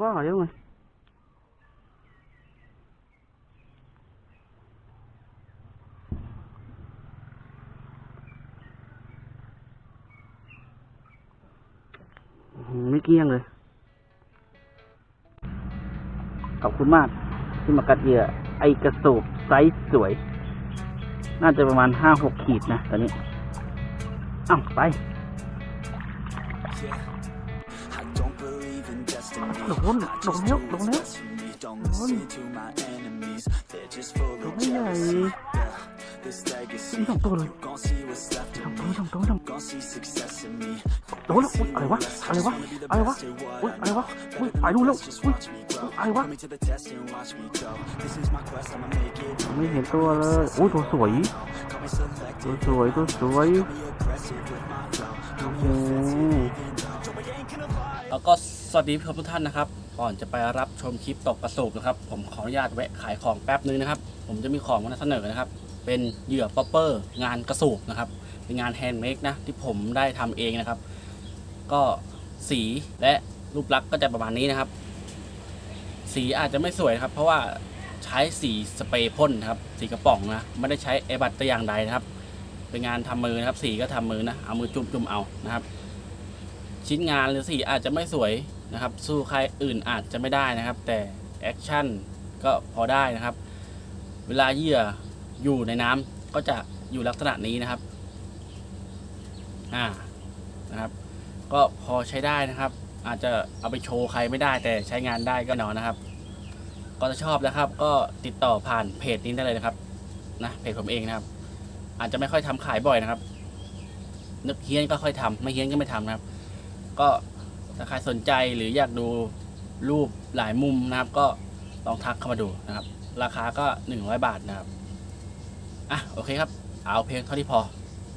ว่าเหรอยังไงอื้อหือไม่เกี้ยงเลย ขอบคุณมาก ที่มากัดเหยื่อ ไอกระสูบไซส์สวย น่าจะประมาณห้าหกขีดนะ ตอนนี้ อ้าว ไป ลงนู้นหลงแล้วหลงแล้วนู้นหลงไม่ใหญ่นี่สองตัวเลยสองตัวสองตัวสองโดนแล้วอะไรวะอะไรวะอะไรวะอุ้ยอะไรวะอุ้ยไปดูแล้วอุ้ยอะไรวะไม่เห็นตัวเลยอุ้ยตัวสวยตัวสวยตัวสวยโอ้โหแล้วก็ สวัสดีผู้ชมทุกท่านนะครับ ก่อนจะไปรับชมคลิปตกกระสูบนะครับ ผมขออนุญาตแวะขายของแป๊บนึงนะครับ ผมจะมีของมาเสนอนะครับ เป็นเหยื่อป๊อปเปอร์ งานกระสูบนะครับ เป็นงานแฮนด์เมดนะที่ผมได้ทำเองนะครับ ก็สีและรูปลักษณ์ก็จะประมาณนี้นะครับ สีอาจจะไม่สวยนะครับ เพราะว่าใช้สีสเปรย์พ่นครับ สีกระป๋องนะ ไม่ได้ใช้ไอบัตแต่อย่างใดนะครับ เป็นงานทำมือนะครับ สีก็ทำมือนะ เอามือจุ่มๆเอานะครับ ชิ้นงานหรือสีอาจจะไม่สวย นะครับ สู้ใครอื่นอาจจะไม่ได้นะครับ แต่แอคชั่นก็พอได้นะครับ เวลาเหยื่ออยู่ในน้ำก็จะอยู่ลักษณะนี้นะครับ อ่านะครับ ก็พอใช้ได้นะครับ อาจจะเอาไปโชว์ใครไม่ได้แต่ใช้งานได้ก็นอนนะครับ ก็ถ้าชอบนะครับ ก็ติดต่อผ่านเพจนี้ได้เลยนะครับนะเพจผมเองนะครับ อาจจะไม่ค่อยทำขายบ่อยนะครับ นึกเฮี้ยนก็ค่อยทำไม่เฮี้ยนก็ไม่ทำนะครับ ก็ ถ้าใครสนใจหรืออยากดูรูปหลายมุมนะครับ ก็ลองทักเข้ามาดูนะครับ ราคาก็ 100 บาทนะครับ อะโอเคครับ เอาเพียงเท่าที่พอ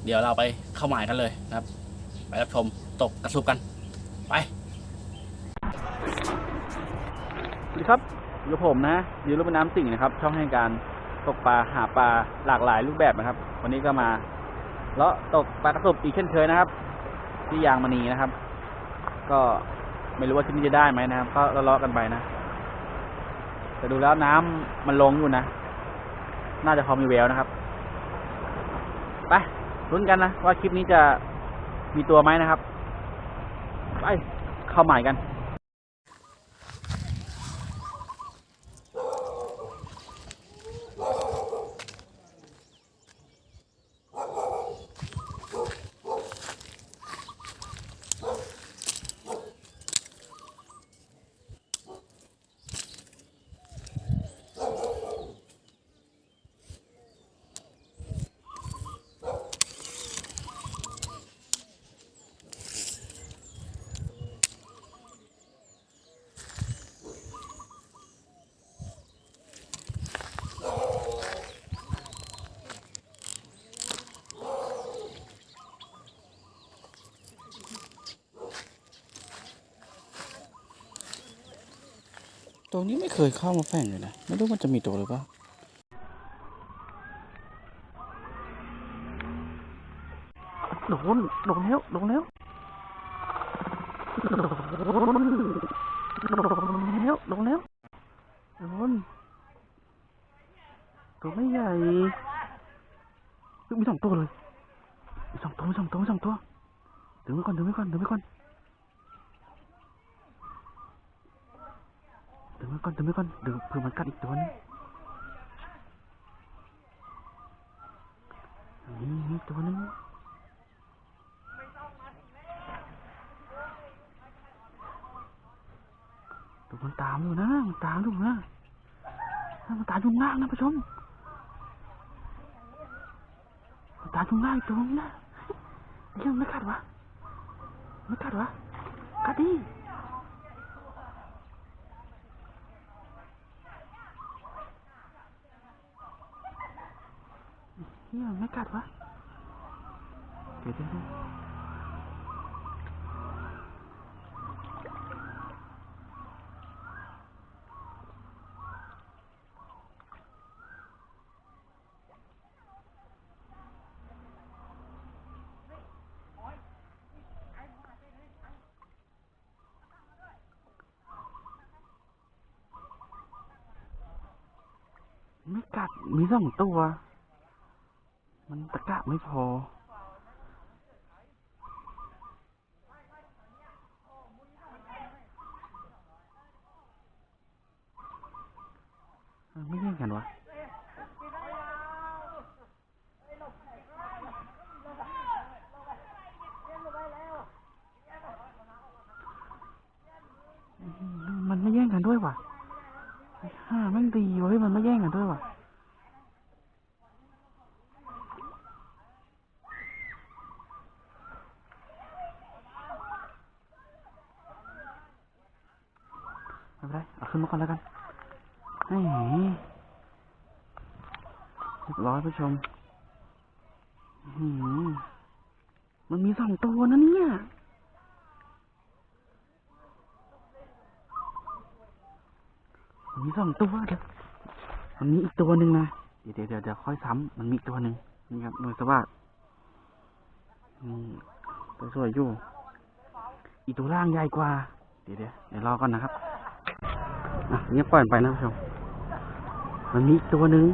เดี๋ยวเราไปเข้าหมายกันเลยนะครับ ไปรับชมตกกระสุบกัน ไปสวัสดีครับอยู่ผมนะอยูรูปน้ำสิ่งนะครับ ช่องให้การตกปลาหาปลาหลากหลายรูปแบบนะครับ วันนี้ก็มาเลาะตกปลากระสุบอีกเช่นเคยนะครับ ที่ยางมณีนะครับ ก็ไม่รู้ว่าที่นี่จะได้ไหมนะครับ ก็เลาะๆกันไปนะ แต่ดูแล้วน้ำมันลงอยู่นะ น่าจะพอมีแววนะครับ ไปลุ้นกันนะว่าคลิปนี้จะมีตัวไหมนะครับ ไปเข้าหมายกัน ตัวนี้ไม่เคยเข้ามาแฝงเลยนะ ไม่รู้มันจะมีตัวหรือเปล่าโดนโดนแล้วโดนแล้วโดนโดนแล้วโดนแล้วโดนตัวไม่ใหญ่เฮ้ยมีสองตัวเลยมีสองตัวมีสองตัวมีสองตัวดึงไว้ก่อนดึงไว้ก่อนดึงไว้ก่อนดึงไว้ก่อนเดึงไว้ก่อนเดี๋ยวเผื่อมันกัดอีกตัวนึงนี่นี่ตัวนึงดูมันตามอยู่นะมันตามอยู่นะมันตามอยู่ง่างนะผู้ชมมันตามอยู่ง่างอีกตรงนะไอ้เรื่องไม่กัดวะไม่กัดวะกัดดิ nhưng mấy nó cạt quá. Kể tiếp thôi mới cạt mấy dòng tua มันตะกะไม่พอ ไม่แย่งกันวะมันไม่แย่งกันด้วยว่ะไอ้ห่าแม่งดีเว้ยมันไม่แย่งกันด้วยว่ะ ไม่เป็นไร เอนแล้วกันไอ้เรียบร้อยผู้ชมหืมันมีสองตัวนะเนี่ยมันมีสองตัวเดี๋ยวมันมีอีกตัวหนึ่งนะเดี๋ยวเดี๋ยวเดี๋ยวเดี๋ยวค่อยซ้ำมันมีตัวหนึ่งนี่ครับหน่วยสวัสดอืมตัวสวยอยู่ อีกตัวล่างใหญ่กว่า เดี๋ยวเดี๋ยวเดี๋ยวรอก่อนนะครับ อะเงี้ยปล่อยมันไปนะผู้ชมมันมีตัวหนึ่ง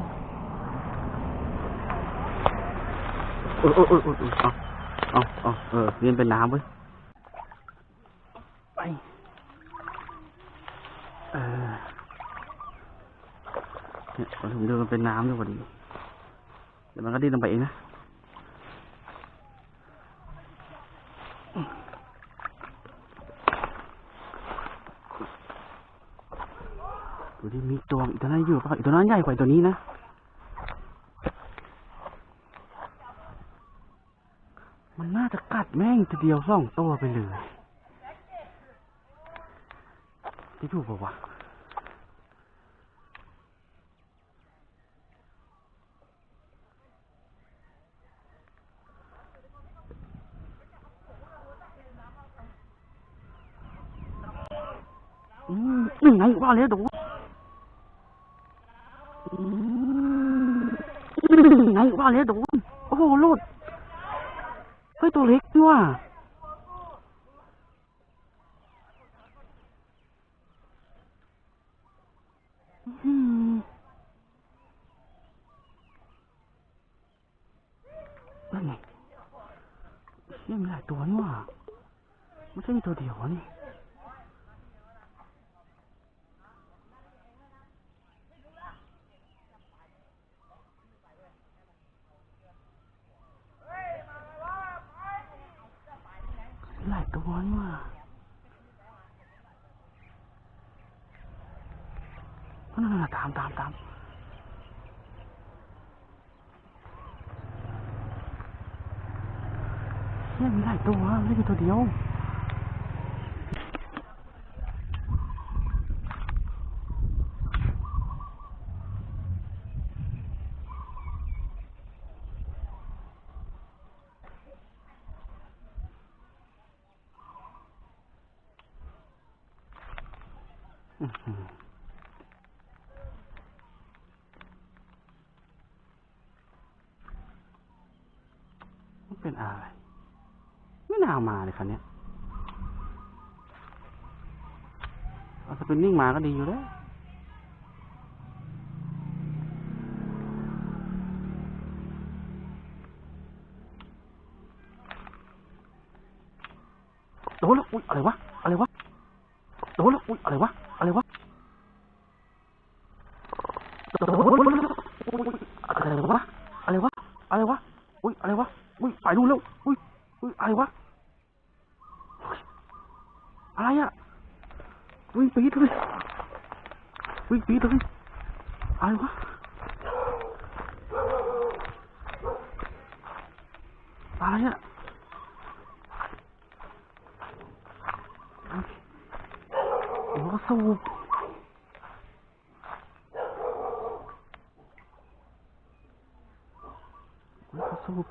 โอ้ยโอ้ยโอ้ยโอ้ยเอาเอาเอาเออเรียนเป็นน้ำเว้ย ไป เออเนี่ยผมดูมันเป็นน้ำด้วยพอดี เดี๋ยวมันก็ดิ้นลงไปเองนะ ดูดิมี ตัวนั้นอยู่เปล่ะอีตัวนั้นใหญ่กว่าตัวนี้นะมันน่าจะกัดแม่งทีเดียวสองตัวไปเลยที่ถูกปะวะอืมยังไงว่าแล้วดูอืมยังไง ว่าแล้วดูโอ้โหโลดเฮ้ยตัวเล็กด้วยว่ะอืมนั่นไงเชี่ยมีหลายตัวนี่ว่ะไม่ใช่มีตัวเดียวอะนี่ หลายตัว ว่านั่นตามตามตามเชี่ยมีหลายตัวไม่ใช่ตัวเดียว อื้อหือมันเป็นอะไร ไมาเอามาเลยคันนี้เอาสปินนิ่งมาก็ดีอยู่แล้วโดนแล้วอุ้ยอะไรวะ อะไรวะ โดนแล้วอุ้ยอะไรวะ อะไรวะ โดนแล้วอุ๊ยอะไรวะ อะไรวะ อะไรวะ อุ้ย อะไรวะ อุ้ย ไปดูแล้ว อุ้ย อุ้ย อะไรวะ อะไรอะวิ่งปีดเลยวิ่งปีดเลยอะไรวะ อะไรอะโอ้โหสูบโอ้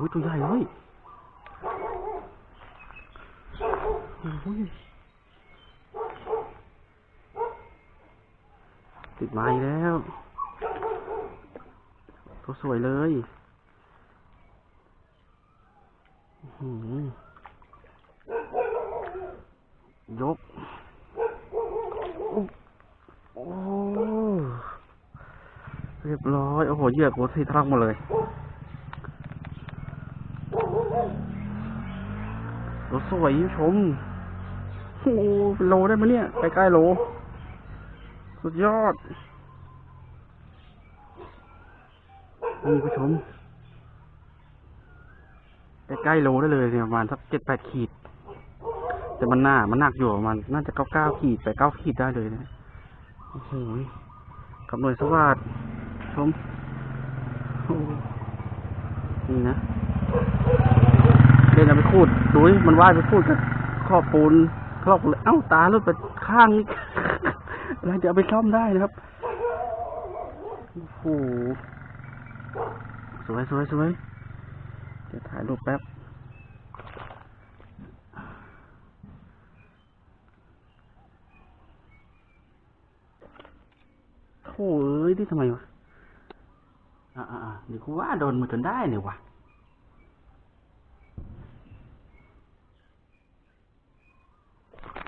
อ้ยตัวใหญ่เลยโอ้ยติดไม้แล้วตัวสวยเลยยก โอ้โอ้เรียบร้อย โอ้โห เหยือกโคตรที่ทะลักหมาเลย รถสวยชม โอ้เป็นโลได้ไหมเนี่ย ใกล้ๆโล สุดยอด นี่ผู้ชม ใกล้ๆโลได้เลยเนี่ยประมาณสักเจ็ดแปดขีด แต่มันหน้ามันหนักอยู่ประมาณน่าจะเก้าเก้าขีดไปเก้าขีดได้เลยนะโอ้โหกับหน่วยสวัสดชมนี่นะเดินเอาไปคูด ดูดิมันว่ายไปคูดกับขอบปูนครอบเลยเอ้าตาลุดไปข้างนี่เราจะเอาไปซ่อมได้นะครับโอ้โหสวยสวยสวยเดี๋ยวถ่ายรูปแป๊บโอ้ยนี่ทำไมวะอ่าอ่าเดี๋ยวกูว่าโดนมาจนได้เนี่ยวะ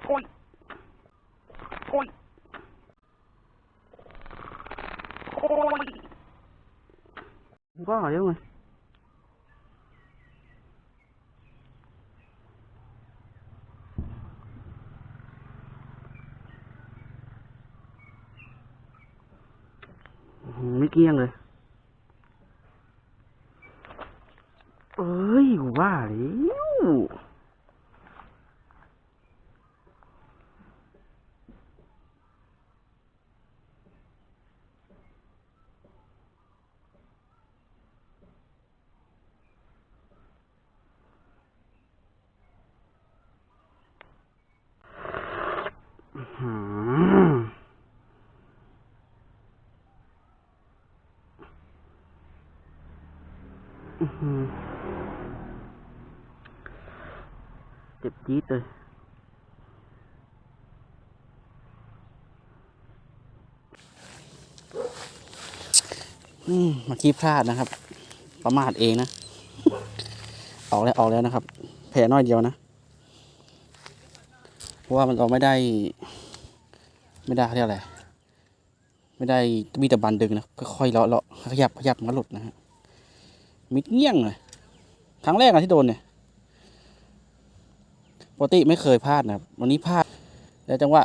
โอ้ย โอ้ย โอ้ย ว่าเยอะไหมอื้อหือไม่เกลี้ยงเลย เอ้ยว่าแล้วอื้อหืออื้อหือ เจ็บจี๊ดเลยมเมื่อกี้พลาดนะครับ ประมาทเองนะ ออกแล้วออกแล้วนะครับ แผลน้อยเดียวนะ เพราะว่ามันเราไม่ได้ ไม่ได้เขาเรียกอะไร ไม่ได้มีแต่บันดึงนะ ค่อยๆเลาะเลาะขยับขยับมันก็หลุดนะฮะ มิดเงี้ยงเลยครั้งแรกนะที่โดนเนี่ยปกติไม่เคยพลาดนะครับวันนี้พลาดแล้วจังหวะ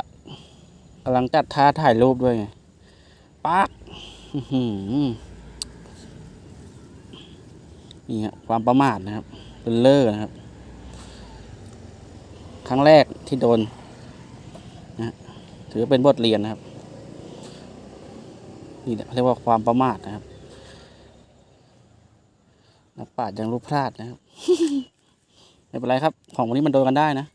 กำลังจัดท่าถ่ายรูปด้วยไงปักนี่ฮะความประมาทนะครับ เป็นเลอร์นะครับ ครั้งแรกที่โดนนะถือเป็นบทเรียนนะครับ นี่แหละเรียกว่าความประมาทนะครับ นักปราชญ์ยังรู้พลาดนะครับ ไม่เป็นไรครับ ของวันนี้มันโดนกันได้นะ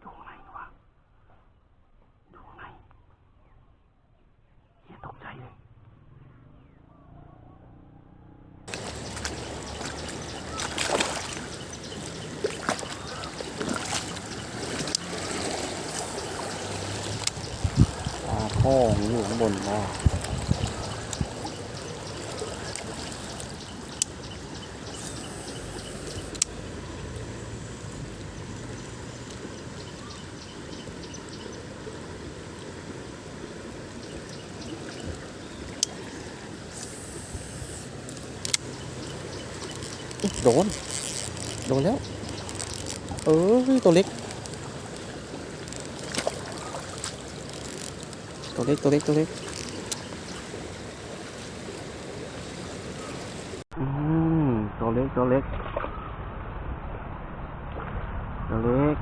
อยู่ข้างในวะอยู่ข้างในเฮียตกใจเลย ปลาข้องอยู่ข้างบนว่าอุ๊ยโดน โดนแล้ว เออตัวเล็ก ตัวเล็กตัวเล็กอืมตัวเล็กตัวเล็กตัวเล็ก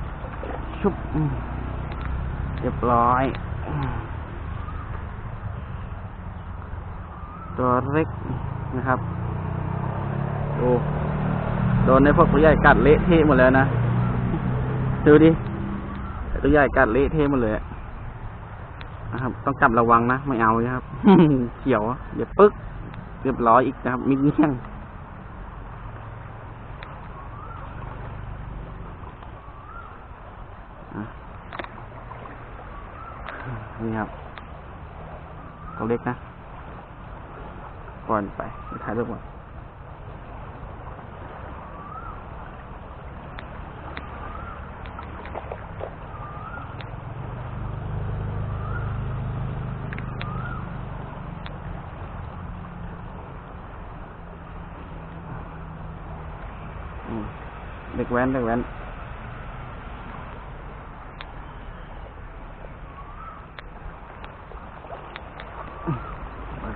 ชุบเรียบร้อยตัวเล็กนะครับดูโดนในพวกตัวใหญ่กัดเละเทะหมดแล้วนะ ดูดิตัวใหญ่กัดเละเทะหมดเลยอะ นะครับ ต้องจับระวังนะ ไม่เอานะครับเขียวเดี๋ยวปึ๊กเรียบร้อยอีกนะครับมิดเงี้ยงนี่ครับตัวเล็กนะก่อนไปไปถ่ายรูปก่อน กแว้นเด็กแว้น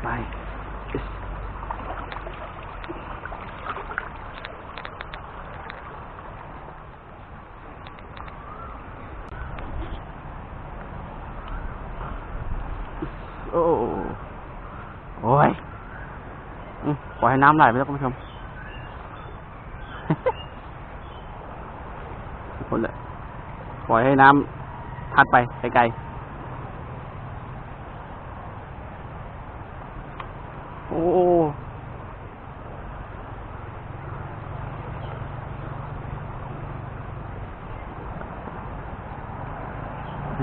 ไปโอ้โอ้ยปล่อยให้น้ำไหลไปแล้วคุณผู้ชม คนเลย ปล่อยให้น้ำพัดไปไกลๆ โอ้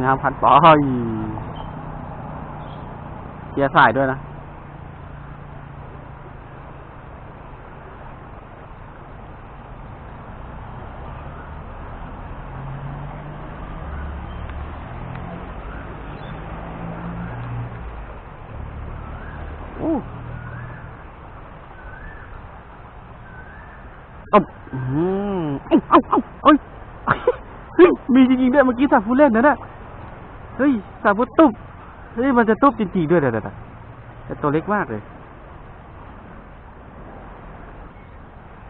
น้ำพัดปล่อยเกียร์สายด้วยนะ โอ้เอาอืม เอ้าเอ้าเอ้ยเฮ้ยมีจริงๆด้วยเมื่อกี้สาฟูเล่นนะเนี่ยเฮ้ยสาฟูตุ๊บเฮ้ยมันจะตุ๊บจริงๆด้วยเดี๋ยวๆแต่ตัวเล็กมากเลย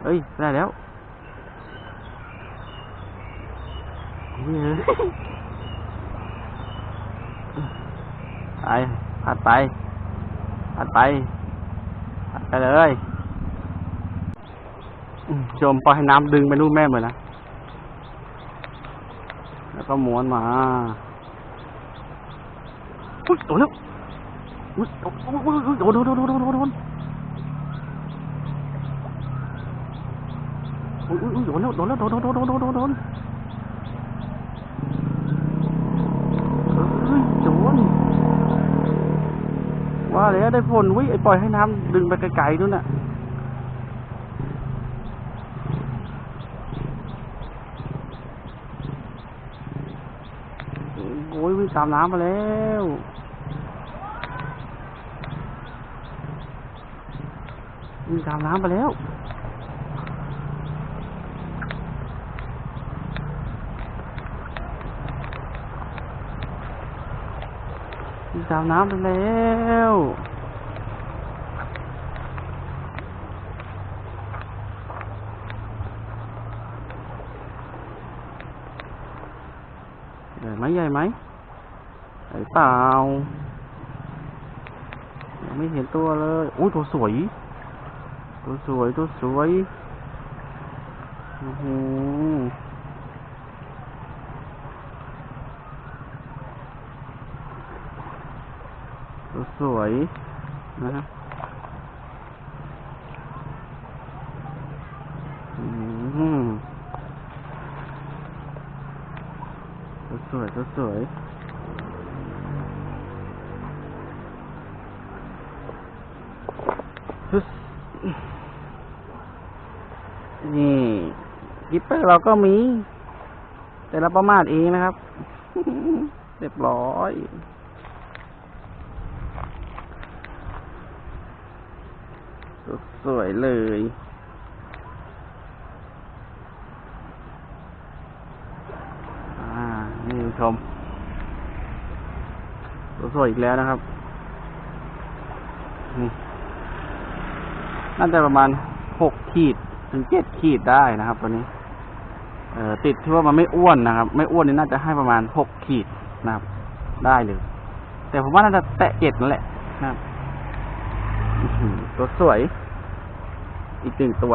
เฮ้ยได้แล้วไปพัดไปพัดไปพัดไปเลย โยมปล่อยให้น้ำดึงไปนู่นแม่เหมือนะ แล้วก็หม้วนมาอุ้ยโดนแล้วอุ้ยโดนโดนโดนโดนโดนโดนอุ้ยอุ้ยโดนแล้วโดนแล้วโดนโดนโดนโดนโดนว่าแล้วได้ผลวิไอปล่อยให้น้ำดึงไปไกลๆนู่นน่ะ ตามน้ำมาแล้ววิ่งตามน้ำมาแล้ววิ่งตามน้ำไปแล้วใหญ่ไหมใหญ่ไหม เปล่ายังไม่เห็นตัวเลยอุ้ยตัวสวย ตัวสวยตัวสวยโอ้โหตัวสวยนะฮะอืมตัวสวยตัวสวย นี่กิปเปอร์เราก็มี แต่เราประมาทเองนะครับ เรียบร้อยสวยเลยนี่คุณผู้ชมสวยอีกแล้วนะครับ นี่ น่าจะประมาณหกขีดถึงเจ็ดขีดได้นะครับ ตัวนี้ เออติดที่ว่ามันไม่อ้วนนะครับ ไม่อ้วนนี่น่าจะให้ประมาณหกขีดนะครับ ได้เลย แต่ผมว่าน่าจะแตะเจ็ดนั่นแหละนะครับตัวสวย อีกหนึ่งตัว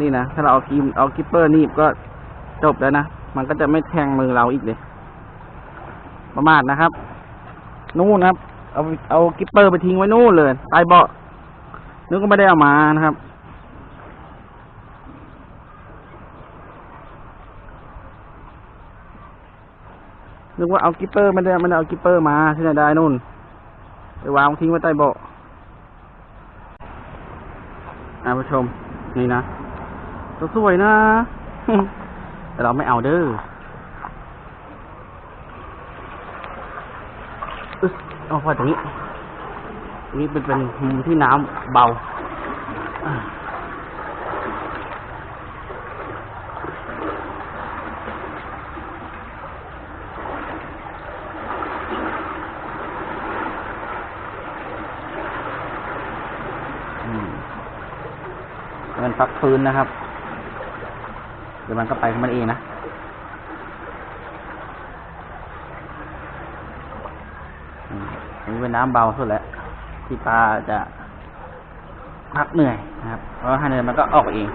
นี่นะ ถ้าเราเอากิมเอากิปเปอร์นีบก็จบแล้วนะ มันก็จะไม่แทงมือเราอีกเลย ประมาทนะครับ นู่นนะครับ เอาเอากิปเปอร์ไปทิ้งไว้นู่นเลยใต้เบาะนึกก็ไม่ได้เอามานะครับ นึกว่าเอากิปเปอร์ไม่ได้ไม่ได้เอากิปเปอร์มาที่ไหนได้นู่นไปวางทิ้งไว้ใต้เบาะอ่าผู้ชม นี่นะสวยนะ แต่เราไม่เอาเด้ออึ๊ส เอาพอตรงนี้ตรงนี้เป็นเป็นมุมที่น้ำเบามันพักฟื้นนะครับ เดี๋ยวมันก็ไปของมันเองนะ อืมอันนี้ เป็นน้ำเบาสุดแล้วที่ปลาจะพักเหนื่อยนะครับ เพราะว่าให้เหนื่อยมันก็ออกเอง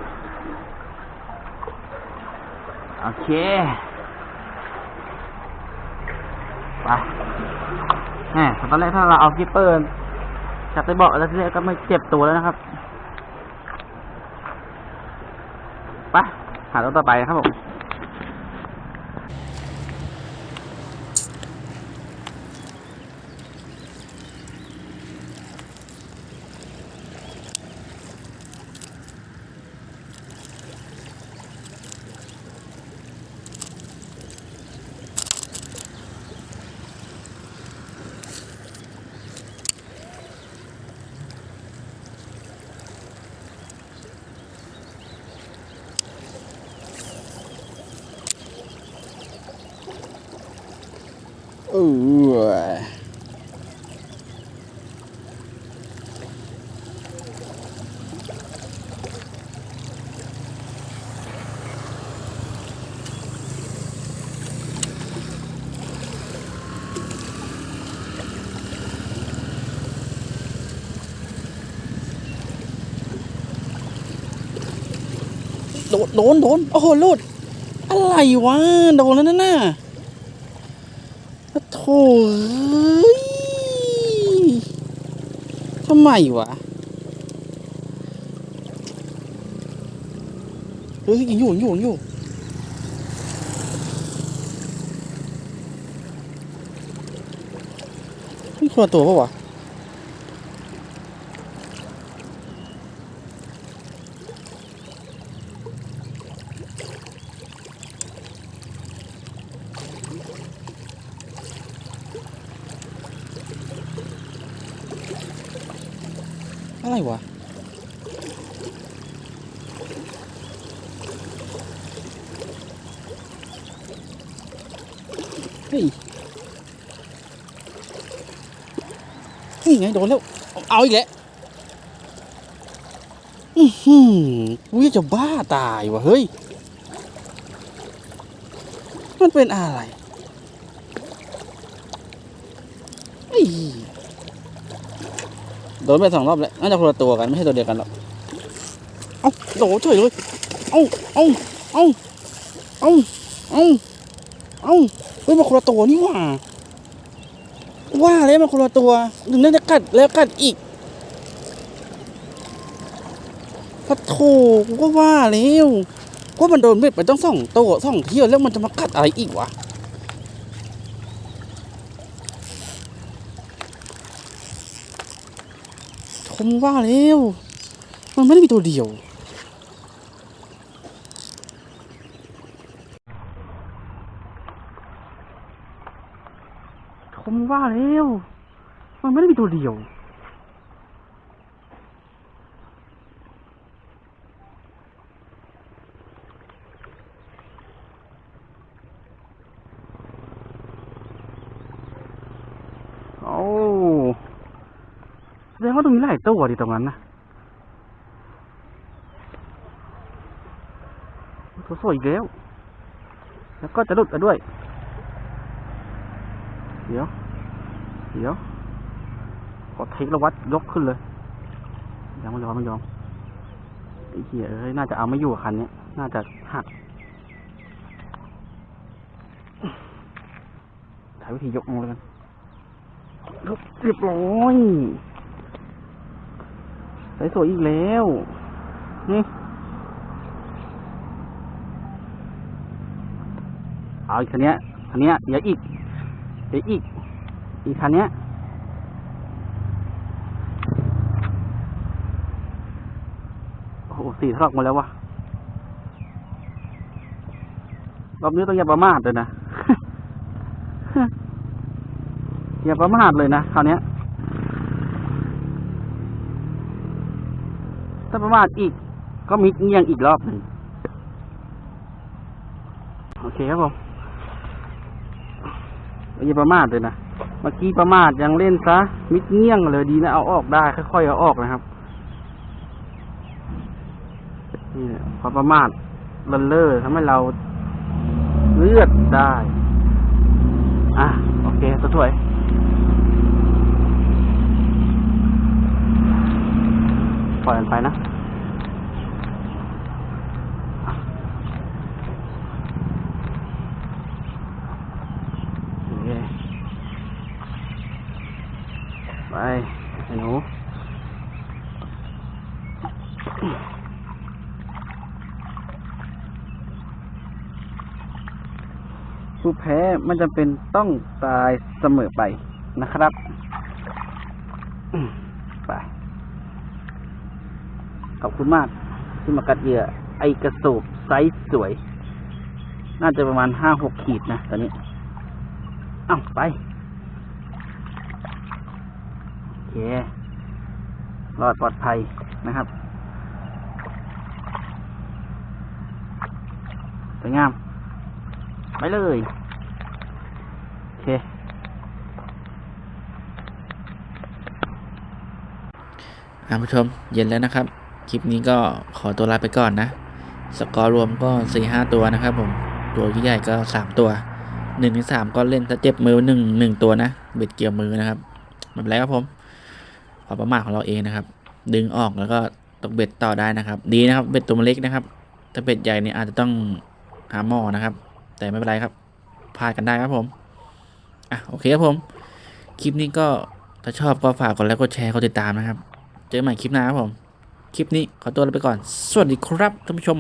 โอเค ไปแหมตอนแรกถ้าเราเอากิปเปอร์จับไปเบาะแล้วทีแรกก็ไม่เจ็บตัวแล้วนะครับ ไป หาตัวต่อไปครับผม โดนโดนโดนโอ้โหลุดอะไรวะ โดนแล้วนั่นน่ะ โถทำไมวะเฮ้ยอยู่อยู่อยู่นี่คนละตัวปะวะ อะไรวะ เฮ้ย นี่ไงโดน แล้ว เอาอีกแล้วอือหือกูจะบ้าตายวะเฮ้ย มันเป็นอะไรไอ้โดนไปสองรอบแล้ว น่าจะคนละตัวกันไม่ใช่ตัวเดียวกันหรอก เอ้าโดนเฉยเลย เอ้า เอ้า เอ้า เอ้า เอ้า เอ้าเฮ้ยมันคนละตัวนี่หว่า ว่าแล้วมันคนละตัวถึงได้จะกัดแล้วกัดอีกพะโถกูก็ว่าแล้วว่ามันโดนเบ็ดไปต้องสองตัวสองเที่ยวแล้วมันจะมากัดอะไรอีกวะผมว่าแล้ว มันไม่ได้มีตัวเดียว ผมว่าแล้วมันไม่ได้มีตัวเดียวโอ้แสดงว่าตรงนี้หลายตัวดีตรงนั้นนะตัวสวยอีกแล้ว แล้วก็จะลุดกันด้วย เดี๋ยว เดี๋ยว ขอเทคแล้ววัดยกขึ้นเลย ยังไม่ยอมไม่ยอมไอ้เหี้ยเอ้ย น่าจะเอาไม่อยู่คันนี้ น่าจะหัก ใช้วิธียกลงเลยกันยกเรียบร้อยใส่สวยอีกแล้ว นี่ เอาอีกคันนี้คันนี้ยเดี๋ยวอีก เดี๋ยวอีก อีกคันเนี้ยโอ้โหสีทะลักมาแล้ววะรอบนี้ต้องอย่าประมาทเลยนะอย่าประมาทเลยนะคราวเนี้ยถ้าประมาทอีก ก็มิดเงียงอีกรอบหนึ่งโอเคครับผม อย่าประมาทเลยนะเมื่อกี้ประมาทยังเล่นซะมิดเงี้ยงเลยดีนะเอาออกได้ค่อยๆเอาออกนะครับนี่พอประมาทเลินเล่อทำให้เราเลือดได้ อะโอเคสวยปล่อยมันไปนะ โอเคไปไอ้ หนูผู้แพ้ไม่จำเป็นต้องตายเสมอไปนะครับ ไป ขอบคุณมากที่มากัดเหยื่อ ไอกระสูบไซส์สวย น่าจะประมาณห้าหกขีดนะ ตอนนี้ อ้าวไป โอ เครอดปลอดภัยนะครับสวยงาม ไปเลยโอเคท่านผู้ชมเย็นแล้วนะครับ คลิปนี้ก็ขอตัวลาไปก่อนนะ สกอร์รวมก็สี่ห้าตัวนะครับผม ตัวใหญ่ก็สามตัวหนึ่งถึงสามก็เล่นถ้าเจ็บมือหนึ่งหนึ่งตัวนะ เบ็ดเกี่ยวมือนะครับไม่เป็นไรครับผม ความประมาทของเราเองนะครับ ดึงออกแล้วก็ตกเบ็ดต่อได้นะครับ ดีนะครับเบ็ดตัวมันเล็กนะครับ ถ้าเบ็ดใหญ่เนี่ยอาจจะต้องหาหม้อนะครับ แต่ไม่เป็นไรครับพลาดกันได้ครับผมอะโอเคครับผม คลิปนี้ก็ถ้าชอบก็ฝากกดไลค์กดแชร์กดติดตามนะครับ เจอกันใหม่คลิปหน้าครับผม คลิปนี้ขอตัวลาไปก่อน สวัสดีครับท่านผู้ชม